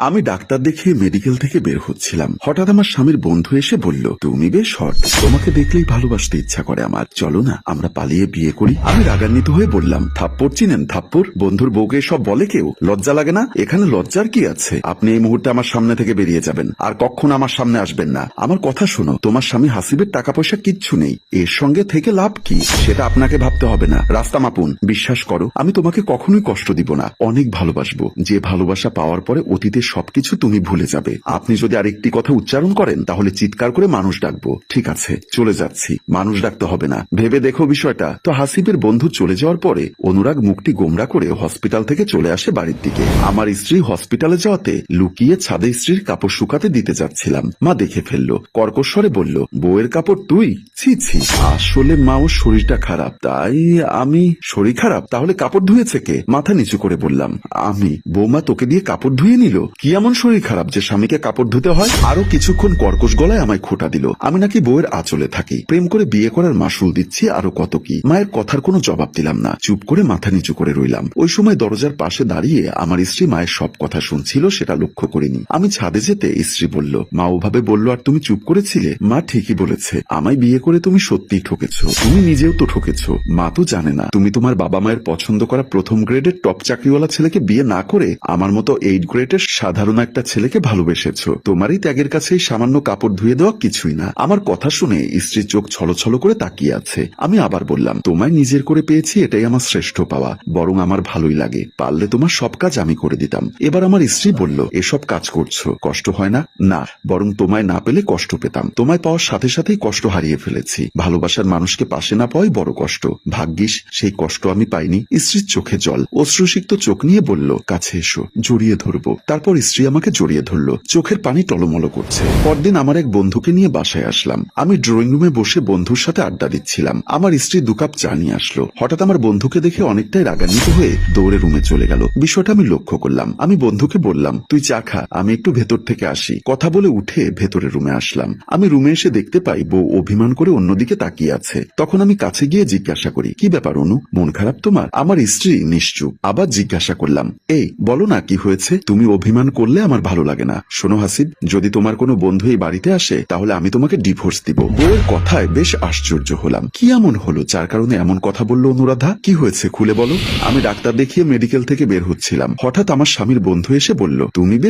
আমি ডাক্তার দেখিয়ে মেডিকেল থেকে বের হচ্ছিলাম। হঠাৎ আমার স্বামীর বন্ধু এসে বলল, তুমি বেশ হট তোমাকে দেখলেই ভালোবাসতে ইচ্ছা করে আমার। চলো না, আমরা পালিয়ে বিয়ে করি। আমি রাগান্বিত হয়ে বললাম, থাপ্পড় চিনেন, থাপ্পড়? বন্ধুর বউকে সব বলে কেউ? লজ্জা লাগে না? এখানে লজ্জার কি আছে? আপনি এই মুহূর্তে আমার সামনে থেকে বেরিয়ে যাবেন। আর কখনো আমার সামনে আসবেন না। আমার কথা শোনো, তোমার স্বামী হাসিবের টাকা পয়সা কিচ্ছু নেই। এর সঙ্গে থেকে লাভ কি? সেটা আপনাকে ভাবতে হবে না। রাস্তা মাপুন। বিশ্বাস করো, আমি তোমাকে কখনোই কষ্ট দিব না। অনেক ভালোবাসবো। যে ভালোবাসা পাওয়ার পরে অতীতের সবকিছু তুমি ভুলে যাবে। আপনি যদি আরেকটি কথা উচ্চারণ করেন, তাহলে চিৎকার করে মানুষ ডাকবো। ঠিক আছে, চলে যাচ্ছি। মানুষ ডাকতে হবে না। ভেবে দেখো বিষয়টা। তো হাসিবের বন্ধু চলে যাওয়ার পরে, অনুরাগ মুখটি গোমরা করে হসপিটাল থেকে চলে আসে বাড়ির দিকে। আমার স্ত্রী হসপিটালে যাওয়াতে লুকিয়ে ছাদে স্ত্রীর কাপড় শুকাতে দিতে যাচ্ছিলাম। মা দেখে ফেলল। কর্কশ্বরে বলল, বউয়ের কাপড় তুই? ছি ছি। আসলে মা, ওর শরীরটা খারাপ। তাই আমি, শরীর খারাপ? তাহলে কাপড় ধুয়েছে কে? মাথা নিচু করে বললাম, আমি। বৌমা তোকে দিয়ে কাপড় ধুয়ে নিল? কি এমন শরীর খারাপ যে স্বামীকে কাপড় ধুতে হয়? আরও কিছুক্ষণ কর্কশ গলায় আমায় খোটা দিল। আমি নাকি বউয়ের আঁচলে থাকি। প্রেম করে বিয়ে করার মাসুল দিচ্ছি, আরও কত কি? মায়ের কথার কোনো জবাব দিলাম না। চুপ করে মাথা নিচু করে রইলাম। ওই সময় দরজার পাশে দাঁড়িয়ে আমার স্ত্রী মায়ের সব কথা শুনছিল, সেটা লক্ষ্য করিনি। আমি ছাদে যেতে স্ত্রী বলল, মা ওভাবে বলল, আর তুমি চুপ করেছিলে? মা ঠিকই বলেছে, আমায় বিয়ে করে তুমি সত্যিই ঠকেছ। তুমি নিজেও তো ঠকেছো। মা তো জানে না। তুমি তোমার বাবা মায়ের পছন্দ করা প্রথম গ্রেডের টপ চাকরিওয়ালা ছেলেকে বিয়ে না করে আমার মতো এইট গ্রেডের সাধারণ একটা ছেলেকে ভালোবেসেছো। তোমারই ত্যাগের কাছে সামান্য কাপড় ধুয়ে দেওয়া কিছুই না। আমার কথা শুনে স্ত্রীর চোখ ছলছল করে তাকিয়ে আছে। আমি আবার বললাম, তোমায় নিজের করে পেয়েছি, এটাই আমার শ্রেষ্ঠ পাওয়া। বরং আমার ভালোই লাগে। পারলে তোমার সব কাজ আমি করে দিতাম। এবার আমার স্ত্রী বলল, এসব কাজ করছ। কষ্ট হয় না? না, বরং তোমায় না পেলে কষ্ট পেতাম। তোমায় পাওয়ার সাথে সাথেই কষ্ট হারিয়ে ফেলেছি। ভালোবাসার মানুষকে পাশে না পাওয়াই বড় কষ্ট। ভাগ্যিস, সেই কষ্ট আমি পাইনি। স্ত্রীর চোখে জল। অশ্রুসিক্ত চোখ নিয়ে বলল, কাছে এসো, জড়িয়ে ধরবো। তারপর স্ত্রী আমাকে জড়িয়ে ধরলো। চোখের পানি টলমলো করছে। পরদিন আমার এক বন্ধুকে নিয়ে বাসায় আসলাম। আমি ড্রয়িং রুমে বসে বন্ধুর সাথে আড্ডা দিচ্ছিলাম। আমার স্ত্রী দু কাপ চা নিয়ে আসলো। হঠাৎ আমার বন্ধুকে দেখে অনেকটাই রাগান্বিত হয়ে দৌড়ে রুমে চলে গেল। বিষয়টা আমি লক্ষ্য করলাম। আমি বন্ধুকে বললাম, তুই চা খা, আমি একটু ভেতর থেকে আসি। কথা বলে উঠে ভেতরে রুমে আসলাম। আমি রুমে এসে দেখতে পাই বউ অভিমান করে অন্যদিকে তাকিয়ে আছে। তখন আমি কাছে গিয়ে জিজ্ঞাসা করি, কি ব্যাপার অনু? মন খারাপ তোমার? আমার স্ত্রী নিশ্চুপ। আবার জিজ্ঞাসা করলাম, এই, বলো না কি হয়েছে? তুমি অভিমান করলে আমার ভালো লাগে না। শোনো হাসিব, যদি তোমার কোনো বন্ধু এই বাড়িতে আসে, তাহলে আমি তোমাকে ডিভোর্স দিব। বউয়ের কথায় বেশ আশ্চর্য হলাম। কি এমন হলো, যার কারণে এমন কথা বলল অনুরাধা? কি হয়েছে, খুলে বলো। আমি ডাক্তার দেখিয়ে মেডিকেল থেকে বের হচ্ছিলাম। হঠাৎ আমার স্বামীর বন্ধু এসে বলল, তুমি বেশ